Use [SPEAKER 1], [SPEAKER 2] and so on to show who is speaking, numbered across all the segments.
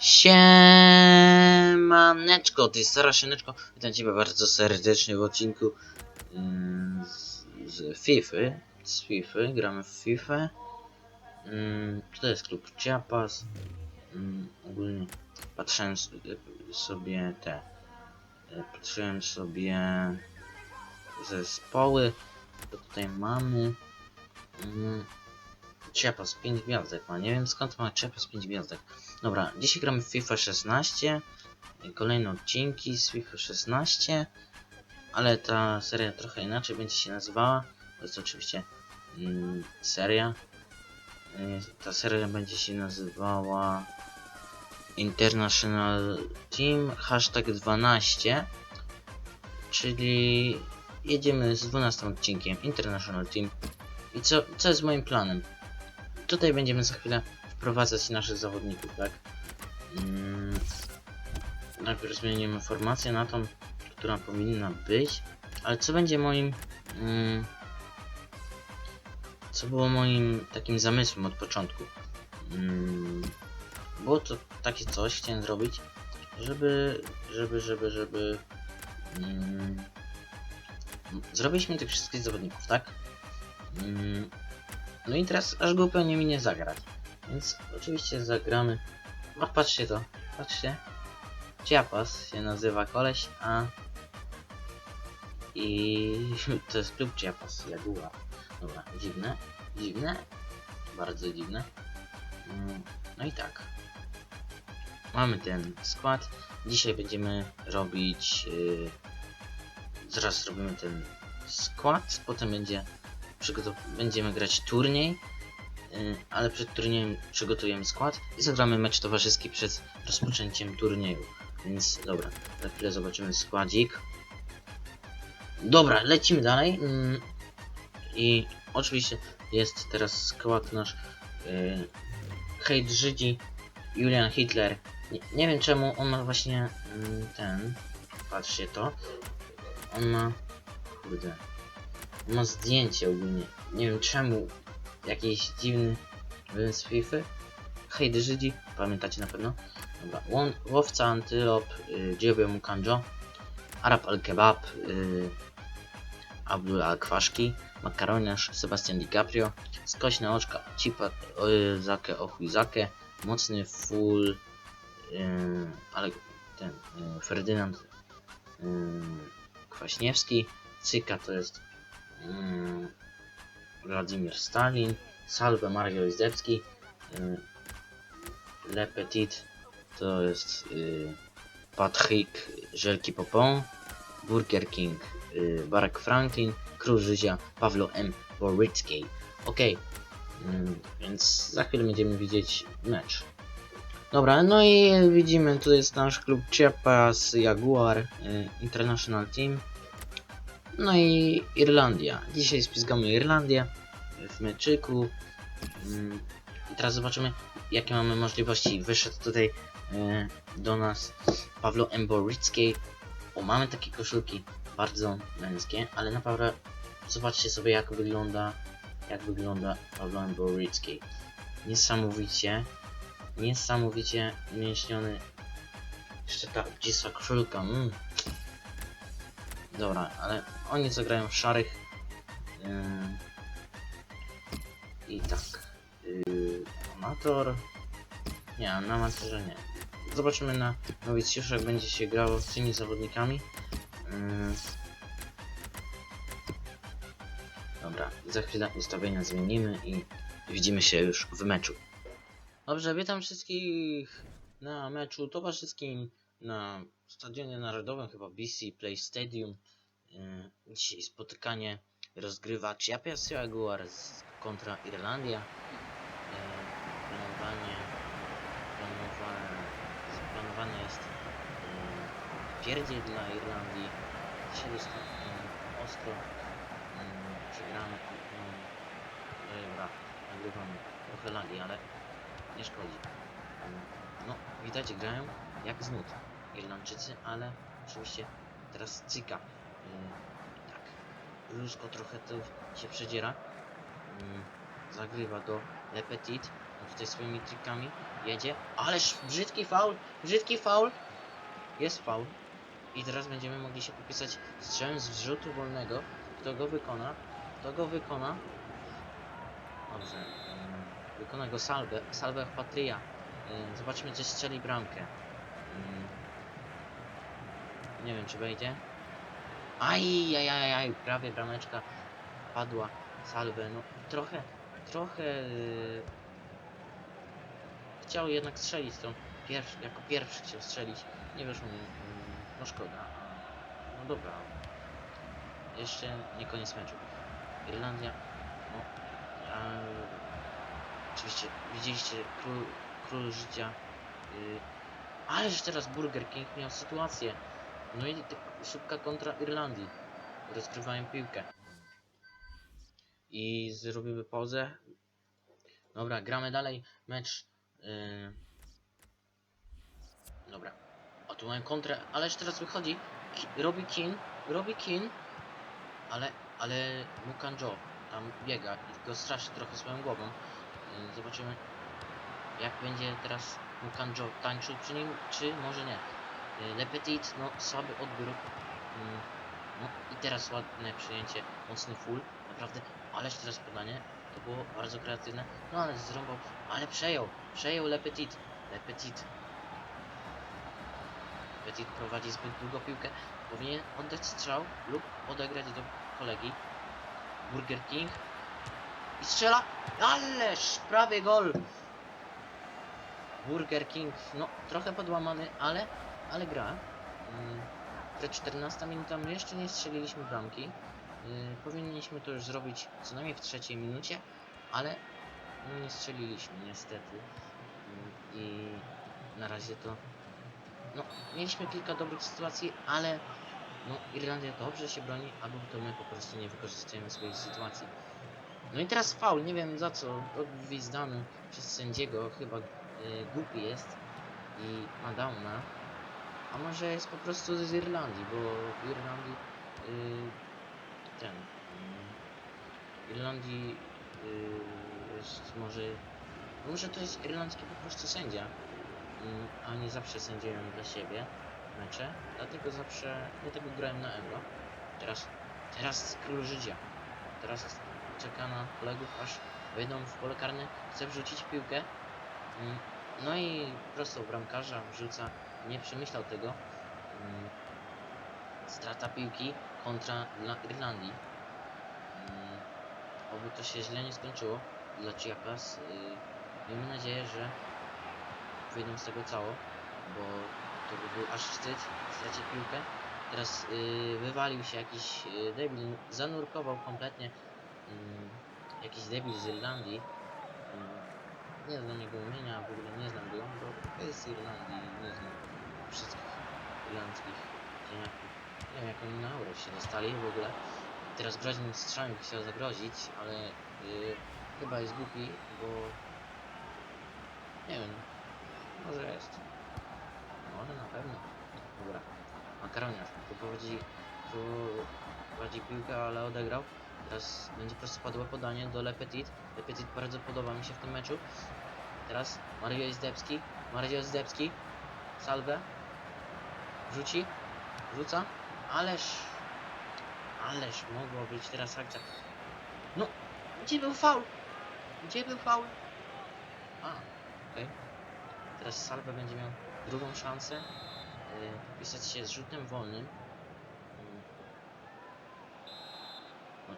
[SPEAKER 1] Siemaneczko, to jest Sara Szeneczko. Witam Ciebie bardzo serdecznie w odcinku ym, z, z FIFA. Z FIFA, gramy w FIFA. Ym, to jest klub Chiapas. Ym, ogólnie patrzyłem y, sobie te. y, Patrzyłem sobie zespoły. To tutaj mamy. Chiapas 5 gwiazdek ma. Nie wiem skąd ma Chiapas 5 gwiazdek. Dobra, dzisiaj gramy w FIFA 16. Kolejne odcinki z FIFA 16. Ale ta seria trochę inaczej będzie się nazywała. To jest oczywiście mm, seria. Y, Ta seria będzie się nazywała International Team hashtag 12. Czyli jedziemy z 12 odcinkiem International Team. I co, co jest moim planem? Tutaj będziemy za chwilę wprowadzać naszych zawodników, tak? Mm, najpierw zmienimy formację na tą, która powinna być. Ale co będzie moim... Mm, co było moim takim zamysłem od początku? Mm, było to takie coś, chciałem zrobić, żeby, żeby, żeby, żeby... Mm, zrobiliśmy tych wszystkich zawodników, tak? Mm, no i teraz aż głupio nie minie zagrać. Więc oczywiście zagramy. A patrzcie to, patrzcie. Chiapas się nazywa koleś, a i to jest klub Chiapas, Jaguar. Dobra, dziwne, dziwne, bardzo dziwne. Mm, No i tak. Mamy ten skład. Dzisiaj będziemy robić. Yy, zaraz zrobimy ten skład, potem będzie będziemy grać turniej, yy, ale przed turniejem przygotujemy skład i zagramy mecz towarzyski przed rozpoczęciem turnieju. Więc dobra, za chwilę zobaczymy składzik. Dobra, lecimy dalej. Mm, I oczywiście jest teraz skład nasz yy, Hejt Żydzi, Julian Hitler. Nie, nie wiem czemu on ma właśnie mm, ten. Patrzcie to. On ma. Kurde. Ma zdjęcie ogólnie. Nie wiem czemu. Jakiś dziwny z FIFA. Hejt Żydzi, pamiętacie na pewno. Dobra. Łowca antylop, y, Dziobie Mukanjo. Arab al-Kebab, y, Abdul al-Kwaszki. Makaroniarz, Sebastian DiCaprio. Skośne oczka, Cipa, y, Zake. Mocny full, y, ale ten, y, Ferdynand y, Kwaśniewski. Cyka to jest Władimir Stalin. Salve Mario Izdebski. Y, Le Petit to jest y, Patrick Żelki Popon. Burger King y, Barack Franklin. Król Życia Pawlo M. Borycki. Okej, mm, więc za chwilę będziemy widzieć mecz. Dobra, no i widzimy, tu jest nasz klub Chiapas Jaguar y, International Team. No i Irlandia. Dzisiaj spizgamy Irlandię w meczyku. Mm, I teraz zobaczymy, jakie mamy możliwości. Wyszedł tutaj y, do nas Pawlo Emboricki. O, mamy takie koszulki bardzo męskie, ale naprawdę zobaczcie sobie jak wygląda jak wygląda Pawlo Emboricki. Niesamowicie niesamowicie mięśniony jeszcze ta obcisła koszulka mm. Dobra, ale oni zagrają w szarych Ym. i tak yy, amator nie, na amatorze nie zobaczymy na nowicjuszach jak będzie się grało z tymi zawodnikami Ym. Dobra, za chwilę ustawienia zmienimy i widzimy się już w meczu. Dobrze, witam wszystkich na meczu towarzyskim na Stadionie Narodowym, chyba BC Play Stadium. Yy, Dzisiaj spotykanie rozgrywa Chiapas Jaguar kontra Irlandia. Yy, Planowanie, planowane, zaplanowane jest yy, pierdziel dla Irlandii. Dzisiaj jest ostro przegramy. Dobra, nagrywamy trochę lagi, ale nie szkodzi. No, widać, grają jak z Irlandczycy, ale oczywiście teraz Cyka. Yy, tak, Rusko trochę tu się przedziera. Yy, zagrywa do Le Petit. On tutaj swoimi trikami jedzie. Ależ brzydki faul! Brzydki faul! Jest faul. I teraz będziemy mogli się popisać strzałem z wrzutu wolnego. Kto go wykona? Kto go wykona? Dobrze. mm, Wykona go Salve. Salve Patria. Zobaczmy, czy strzeli bramkę. Mm. Nie wiem, czy wejdzie. Aj, aj, aj, aj, prawie brameczka padła. Salve, no trochę, trochę yy, chciał jednak strzelić tą pierwszy, jako pierwszy chciał strzelić. Nie wyszło mu, mm, no szkoda. No dobra. Jeszcze nie koniec meczu. Irlandia, no, oczywiście widzieliście król, król życia. Yy, ależ teraz Burger King miał sytuację. No i szybka kontra Irlandii. Rozgrywają piłkę. I zrobimy pauzę. Dobra, gramy dalej. Mecz. Yy... Dobra. O, tu mają kontrę, ależ teraz wychodzi. Ki robi kin, robi kin. Ale, ale Mukanjo tam biega i go straszy trochę swoją głową. Yy, zobaczymy, jak będzie teraz Mukanjo tańczył przy nim, czy może nie. Yy, Le Petit, no słaby odbiór. Yy, no i teraz ładne przyjęcie, mocny full, naprawdę, ależ teraz podanie, to było bardzo kreatywne, no ale zrąbał, ale przejął, przejął Le Petit, Le Petit. Petit prowadzi zbyt długo piłkę, powinien oddać strzał lub odegrać do kolegi. Burger King i strzela, ależ prawie gol. Burger King, no trochę podłamany, ale, ale gra. Mm, Przed 14 minutą jeszcze nie strzeliliśmy bramki. Yy, powinniśmy to już zrobić co najmniej w trzeciej minucie, ale nie strzeliliśmy niestety. Yy, I na razie to. No, mieliśmy kilka dobrych sytuacji, ale no, Irlandia dobrze się broni, albo to my po prostu nie wykorzystujemy swoich sytuacji. No i teraz faul, nie wiem za co, odgwizdany przez sędziego, chyba yy, głupi jest i ma downa. A może jest po prostu z Irlandii, bo w Irlandii yy, ten yy, Irlandii yy, jest może może to jest irlandzki po prostu sędzia, yy, a nie zawsze sędzieją dla siebie mecze, dlatego zawsze dlatego grałem na Euro. Teraz teraz król życia. Teraz czeka na kolegów aż wejdą w pole karne, chce wrzucić piłkę. Yy, no i prosto bramkarza wrzuca nie przemyślał tego. Mm, Strata piłki kontra dla Irlandii. Mm, Oby to się źle nie skończyło dla Chiapas. Y, Miejmy nadzieję, że wyjdą z tego cało, bo to by był aż wstyd stracić piłkę. Teraz y, wywalił się jakiś y, debil, zanurkował kompletnie mm, jakiś debil z Irlandii. Nie znam jego imienia, w ogóle nie znam go, bo jest z Irlandii, nie znam wszystkich irlandzkich ziemniaków. Nie wiem jak oni na euro się dostali w ogóle. Teraz groźnym strzałem chciał zagrozić, ale yy, chyba jest głupi, bo nie wiem, może jest. Może na pewno. Dobra. Makaroniarz prowadzi, prowadzi piłkę, ale odegrał. Teraz będzie prostopadłe podanie do Le Petit. Le Petit bardzo podoba mi się w tym meczu. Teraz Mario Zdebski. Mario Zdebski. Salwę. Rzuci. Rzuca. Ależ. Ależ mogło być teraz akcja. No. Gdzie był faul? Gdzie był faul? A. Okej. Teraz Salwę będzie miał drugą szansę. Yy, pisać się z rzutem wolnym. Yy. No.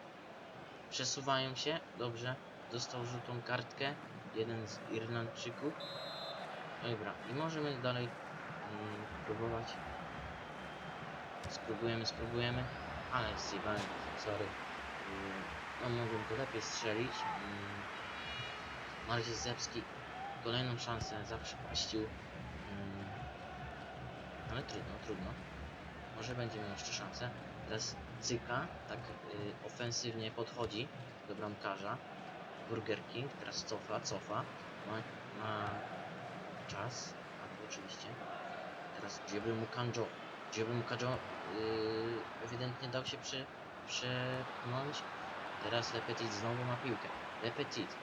[SPEAKER 1] Przesuwają się. Dobrze. Dostał żółtą kartkę. Jeden z Irlandczyków. Dobra. I możemy dalej mm, próbować. Spróbujemy, spróbujemy. Ale zjebałem, sorry. Mm, No mogłem to lepiej strzelić. Mm, Marcin Zepski kolejną szansę zaprzepaścił. Mm, Ale trudno, trudno. Może będzie miał jeszcze szansę. Teraz Cyka tak y, ofensywnie podchodzi do bramkarza. Burger King teraz cofa, cofa. Ma, ma czas, albo oczywiście. Teraz Dziebry Mukanjo. Dziebry Mukanjo yy, ewidentnie dał się przepchnąć. Teraz Le Petit znowu ma piłkę. Le Petit.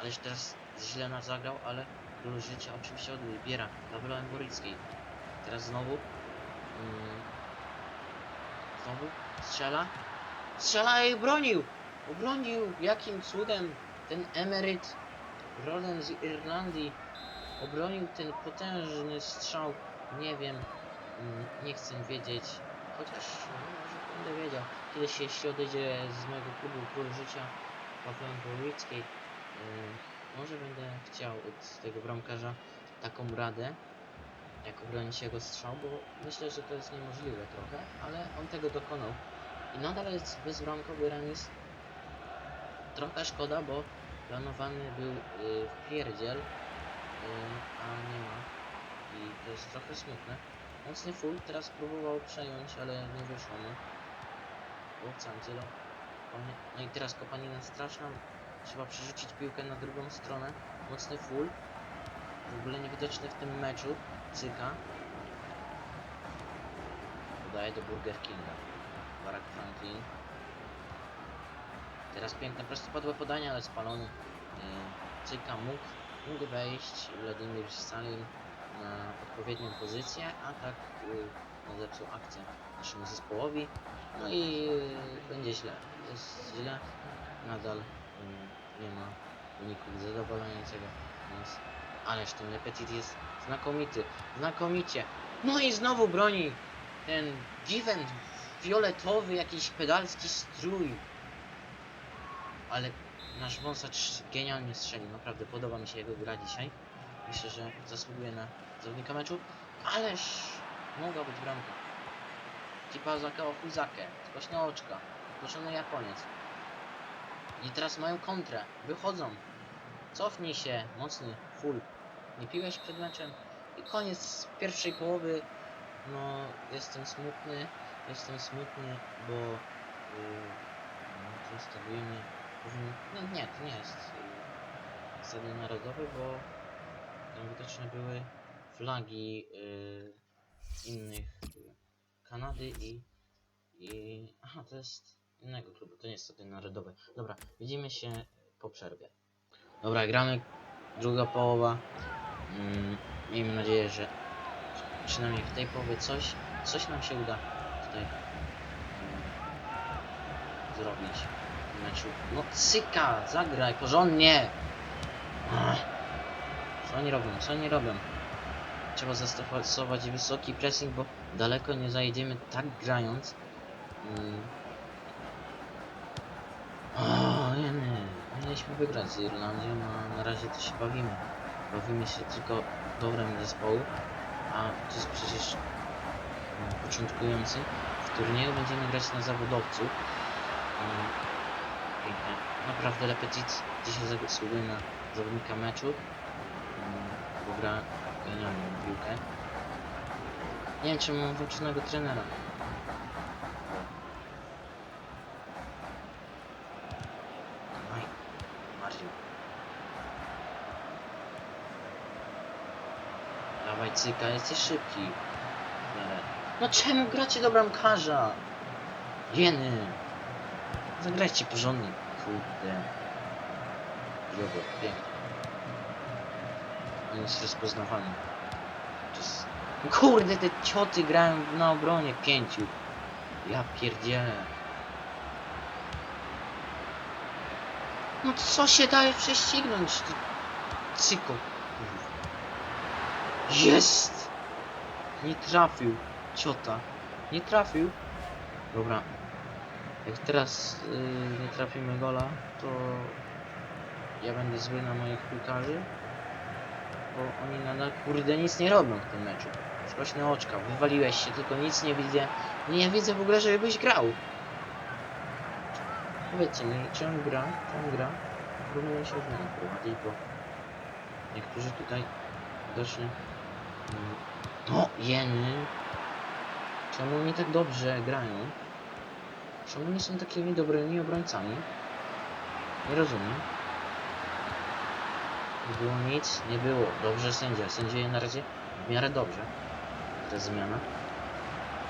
[SPEAKER 1] Ależ teraz źle nas zagrał, ale król życia oczywiście odbiera dla Emborickiej. Teraz znowu. Mm, znowu strzela. Strzela i bronił! Obronił! Jakim cudem ten emeryt rodem z Irlandii obronił ten potężny strzał? Nie wiem. Mm, Nie chcę wiedzieć. Chociaż no, może będę wiedział. Kiedyś jeśli odejdzie z mojego klubu Król Życia Pawłem Borickiej, yy, może będę chciał od tego bramkarza taką radę, jak obronić jego strzał, bo myślę, że to jest niemożliwe trochę, ale on tego dokonał. I nadal jest bezbramkowy remis. Trochę szkoda, bo planowany był yy, wpierdziel, yy, a nie ma. I to jest trochę smutne. Mocny full teraz próbował przejąć, ale nie wyszło mu. O, Cancelo. Kopanie- No i teraz kopanina straszna. Trzeba przerzucić piłkę na drugą stronę. Mocny full. W ogóle niewidoczny w tym meczu. Cyka. Podaje do Burger Kinga. Barack Franklin. Teraz piękne prostopadłe podanie, ale spalony. Yy, Cyka mógł, mógł wejść. Wladimir Stalin na odpowiednią pozycję, a tak yy, zepsuł akcję naszemu zespołowi. No i yy, będzie źle. Jest źle. Nadal yy, nie ma wyniku zadowalającego nas. Ależ ten Lepetit jest znakomity. Znakomicie. No i znowu broni ten Given fioletowy, jakiś pedalski strój. Ale nasz wąsacz genialnie strzelił. Naprawdę podoba mi się jego gra dzisiaj. Myślę, że zasługuje na zawodnika meczu. Ależ mogła być bramka. Kipazaka o Fuzakę. Skośne oczka. Proszony Japoniec. I teraz mają kontrę. Wychodzą. Cofnij się. Mocny. Full. Nie piłeś przed meczem. I koniec pierwszej połowy. No, jestem smutny. Jestem smutny, bo yy, stadionie powinien... No nie, to nie jest yy, stadion narodowy, bo tam widoczne były flagi yy, innych yy, Kanady i, i... Aha, to jest innego klubu, to nie jest stadion narodowy. Dobra, widzimy się po przerwie. Dobra, gramy druga połowa. Mm, miejmy nadzieję, że przynajmniej w tej połowie coś, coś nam się uda tutaj mm, zrobić w meczu. No cyka, zagraj porządnie! Co oni robią, co oni robią? Trzeba zastosować wysoki pressing, bo daleko nie zajedziemy tak grając. Mm. O, nie, nie. Mieliśmy wygrać z Irlandią, a na razie to się bawimy. Bawimy się tylko dobrem zespołu, a to jest przecież mm, początkujący. W turnieju będziemy grać na zawodowców. Mm, Pięknie. Naprawdę Le Petit dzisiaj zasługuje na zawodnika meczu, mm, bo gra genialną piłkę. Nie wiem, czy mam włączonego trenera. Dawaj, Marcin. Dawaj, cyka, jesteś szybki. No czemu gracie do bramkarza? Jeny. Zagrajcie porządnie. Kurde. Jogo, pięknie. On jest rozpoznawany. Jest... Kurde, te cioty grają na obronie pięciu. Ja pierdzielę. No co się daje prześcignąć? ty Cyko. Jest! Nie trafił. Ciota. Nie trafił. Dobra. Jak teraz yy, nie trafimy gola, to ja będę zły na moich piłkarzy. Bo oni nadal kurde nic nie robią w tym meczu. Skośne oczka, wywaliłeś się, tylko nic nie widzę. Nie widzę w ogóle, żebyś grał. Powiedzcie mi, czy on gra? Czy on gra? Próbuję się zmiany prowadzić, bo niektórzy tutaj widocznie... No, jeny! Czemu oni tak dobrze grają? Czemu nie są takimi dobrymi obrońcami? Nie rozumiem. Nie było nic, nie było. Dobrze sędzia. Sędziuje na razie w miarę dobrze. Ta zmiana.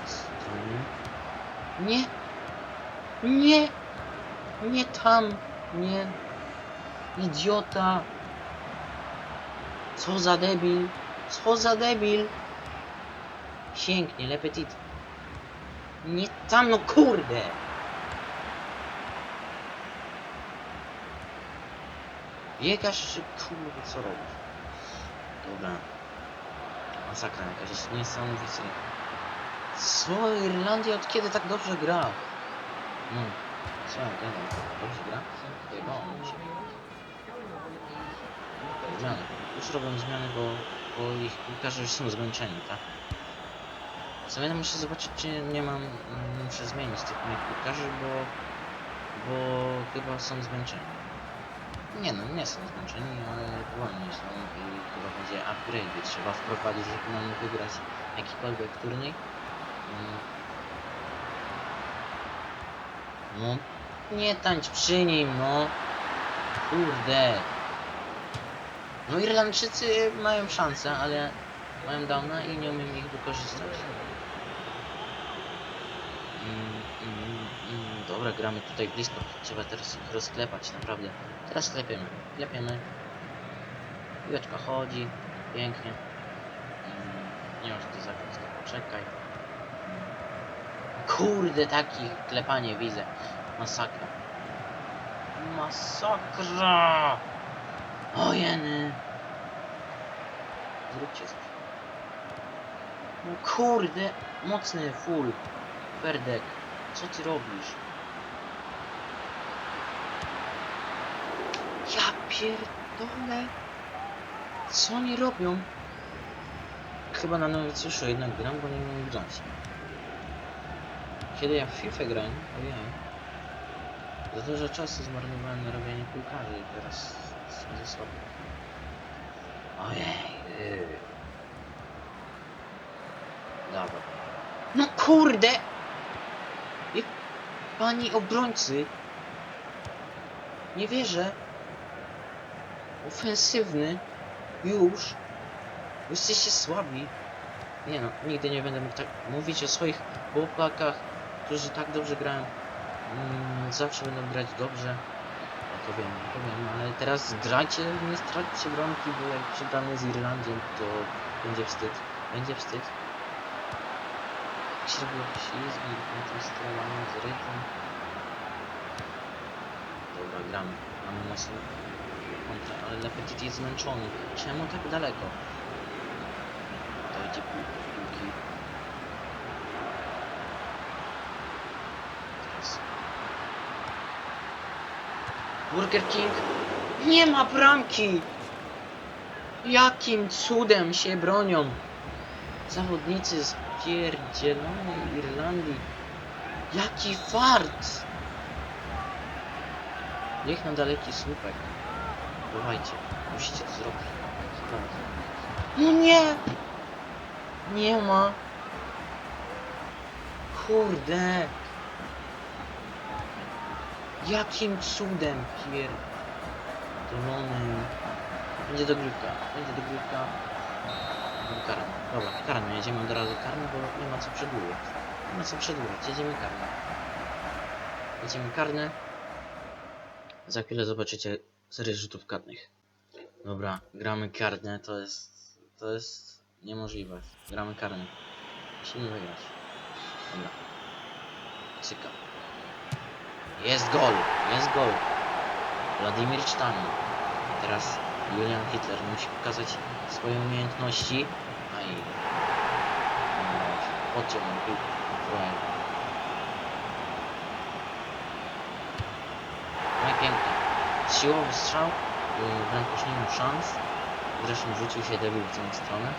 [SPEAKER 1] Strony. Nie! Nie! Nie tam! Nie! Idiota! Co za debil! Co za debil! Pięknie, Le Petit. Nie tam, no kurde! Biegasz czy kurde, co robisz? Dobra. Masakra jakaś, jest niesamowite. Co? Irlandia od kiedy tak dobrze gra? No, co ja gadam? Dobrze gra? Chyba on się. Zmiany. Już robią zmiany, bo, bo ich piłkarze już są zmęczeni, tak? Co muszę zobaczyć, czy nie mam... mm, Muszę zmienić tych moich piłkarzy, bo... Bo chyba są zmęczeni. Nie no, nie są zmęczeni, ale wolni są i chyba będzie upgrade trzeba wprowadzić, żeby nam wygrać jakikolwiek turniej. Mm. No, nie tańcz przy nim, no. Kurde. No Irlandczycy mają szansę, ale mają downa i nie umiem ich wykorzystać. Mm, mm, mm, dobra, gramy tutaj blisko. Trzeba teraz ich rozklepać, naprawdę. Teraz klepiemy. Klepiemy. Piłeczka chodzi. Pięknie. Mm, nie masz to zagrać, poczekaj. Kurde, takich klepanie widzę. Masakra. Masakra! Ojeny! Zróbcie coś. No kurde, mocny full. Ferdek, co ty robisz? Ja pierdolę. Co oni robią? Chyba na nowicjuszu jednak gram, bo nie umiem grać. Kiedy ja w FIFA grałem, ojej. Za dużo czasu zmarnowałem na robienie piłkarzy i teraz ze sobą. Ojej. Yy. Dobra. No kurde! Jak pani obrońcy. Nie wierzę. Ofensywny. Już. Jesteście słabi. Nie no, nigdy nie będę mógł tak mówić o swoich chłopakach, którzy tak dobrze grają. Mm, zawsze będą grać dobrze. Ja to wiem, to wiem, ale teraz zdrajcie, nie straćcie bramki, bo jak przegramy z Irlandią, to będzie wstyd. Będzie wstyd. Robiło ślizgi, sterowaniu z rytm. Dobra, gramy. Mamy mocno kontrę, ale Lepetit jest zmęczony. Czemu tak daleko? Dajcie pił- piłki. Teraz. Burger King nie ma bramki! Jakim cudem się bronią zawodnicy z pierdzielonej Irlandii? Jaki fart! Niech na daleki słupek. Dawajcie, musicie to zrobić. No nie! Nie ma. Kurde. Jakim cudem pierdolonym. Będzie dogrywka. Będzie dogrywka. Karne. Dobra, karne. Jedziemy od razu karne, bo nie ma co przedłużać. Nie ma co przedłużać. Jedziemy karne. Jedziemy karne. Za chwilę zobaczycie serię rzutów karnych. Dobra, gramy karne. To jest... To jest niemożliwe. Gramy karne. Musimy wygrać. Dobra. Cyka. Jest gol! Jest gol! Władimir Cztani. Teraz Julian Hitler musi pokazać swoje umiejętności. A i... Podciął mu piłkę. Frajer. No i pięknie. Siłowy strzał. Bramkarz nie miał szans. Zresztą rzucił się debil w tę stronę.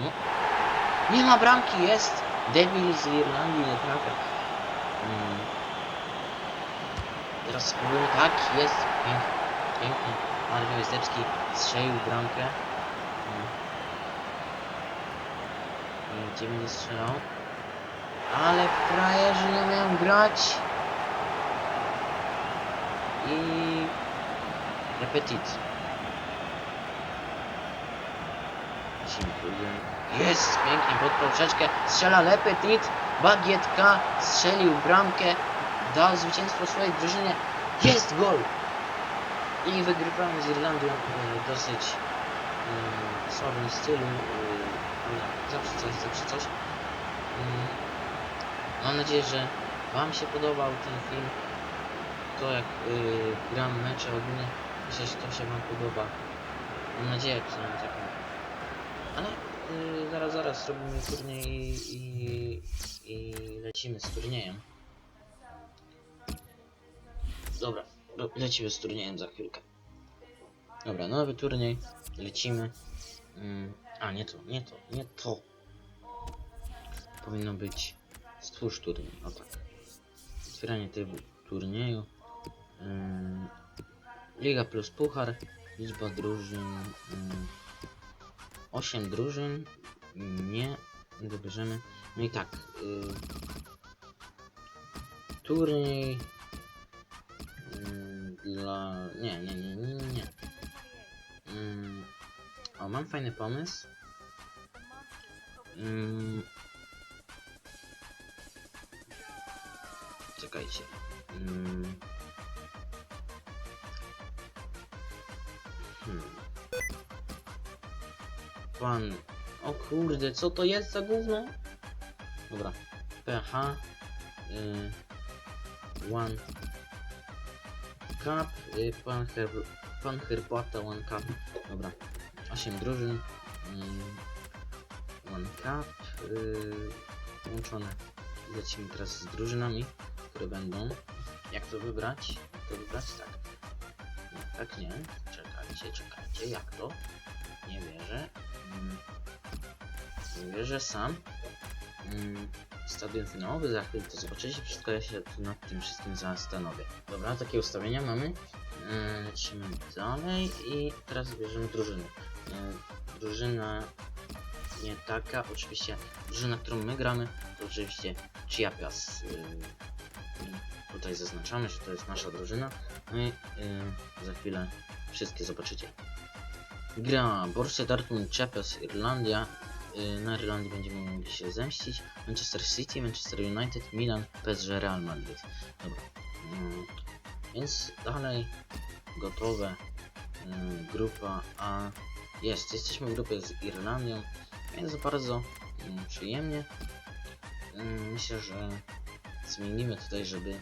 [SPEAKER 1] No. Nie ma bramki, jest! Debil z Irlandii nie trafia. Mm. Teraz spróbujemy, tak, jest! Pięknie, pięknie. Jezdecki strzelił bramkę. Mm. I gdzie będzie strzelał? Ale frajerzy nie umieją grać! I... Repetit. Jest! Pięknie pod poprzeczkę. Strzela Le Petit. Bagietka strzelił bramkę. Dał zwycięstwo swojej drużynie. Jest gol! I wygrywamy z Irlandią e, dosyć yy, słabym stylu, ale zawsze coś, zawsze coś. Mam nadzieję, że Wam się podobał ten film. To jak gram mecze ogólnie, myślę, że to się Wam podoba. Mam nadzieję przynajmniej taką. Ale zaraz, zaraz robimy turniej i, i, i lecimy z turniejem. Dobra, lecimy z turniejem za chwilkę. Dobra, nowy turniej, lecimy. Mm, a, nie to, nie to, nie to. Powinno być stwórz turniej, o tak. Otwieranie tego turnieju. Ym, Liga plus puchar, liczba drużyn. Ym, 8 drużyn. Nie, wybierzemy. No i tak. Y, turniej. Dla. Nie, nie, nie, nie, nie. Ym, o, mam fajny pomysł. Ym, czekajcie. Ym, hmm. Pan. O kurde, co to jest za gówno? Dobra. PH. Y, one Cup. Y, pan, her, pan Herbata One Cup. Dobra. 8 drużyn. Y, one Cup. Y, łączone. Lecimy teraz z drużynami, które będą. Jak to wybrać? To wybrać? Tak. Nie, tak nie. Czekajcie, czekajcie. Jak to? Nie wierzę. Mm. Nie wierzę sam. Mm. Stadion finałowy, za chwilę to zobaczycie wszystko, ja się nad tym wszystkim zastanowię. Dobra, takie ustawienia mamy. Yy, lecimy dalej i teraz bierzemy drużynę. Yy, drużyna nie taka, oczywiście drużyna, którą my gramy, to oczywiście Chiapas. Yy, tutaj zaznaczamy, że to jest nasza drużyna. No i yy, za chwilę wszystkie zobaczycie. Gra Borussia Dortmund, Chiapas, Irlandia. Yy, na Irlandii będziemy mogli się zemścić. Manchester City, Manchester United, Milan, PSG, Real Madrid. Dobra. Mm, więc dalej gotowe. Mm, grupa A jest. Jesteśmy w grupie z Irlandią, więc bardzo mm, przyjemnie. Mm, myślę, że zmienimy tutaj, żeby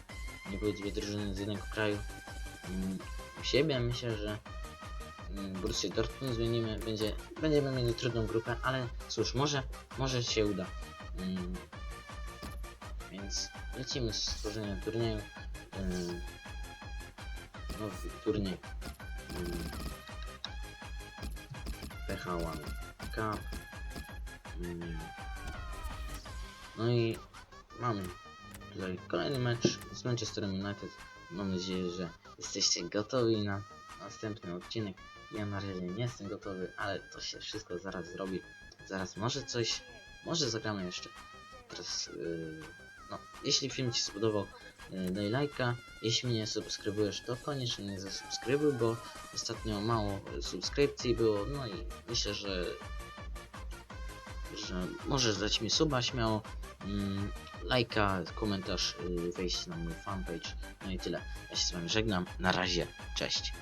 [SPEAKER 1] nie były dwie drużyny z jednego kraju mm, u siebie. Myślę, że Borussia Dortmund zmienimy. Będzie, będziemy mieli trudną grupę, ale cóż, może, może się uda. Mm, więc lecimy z stworzeniem turnieju. Nowy turniej. Ym, PH1 Cup. Ym, no i mamy tutaj kolejny mecz z Manchesterem United. Mam nadzieję, że jesteście gotowi na następny odcinek. Ja na razie nie jestem gotowy, ale to się wszystko zaraz zrobi. Zaraz może coś, może zagramy jeszcze. Teraz, yy, no, jeśli film Ci spodobał, yy, daj lajka. Jeśli mnie nie subskrybujesz, to koniecznie zasubskrybuj, bo ostatnio mało subskrypcji było, no i myślę, że że możesz dać mi suba śmiało, mm, lajka, komentarz, yy, wejść na mój fanpage, no i tyle. Ja się z Wami żegnam, na razie, cześć.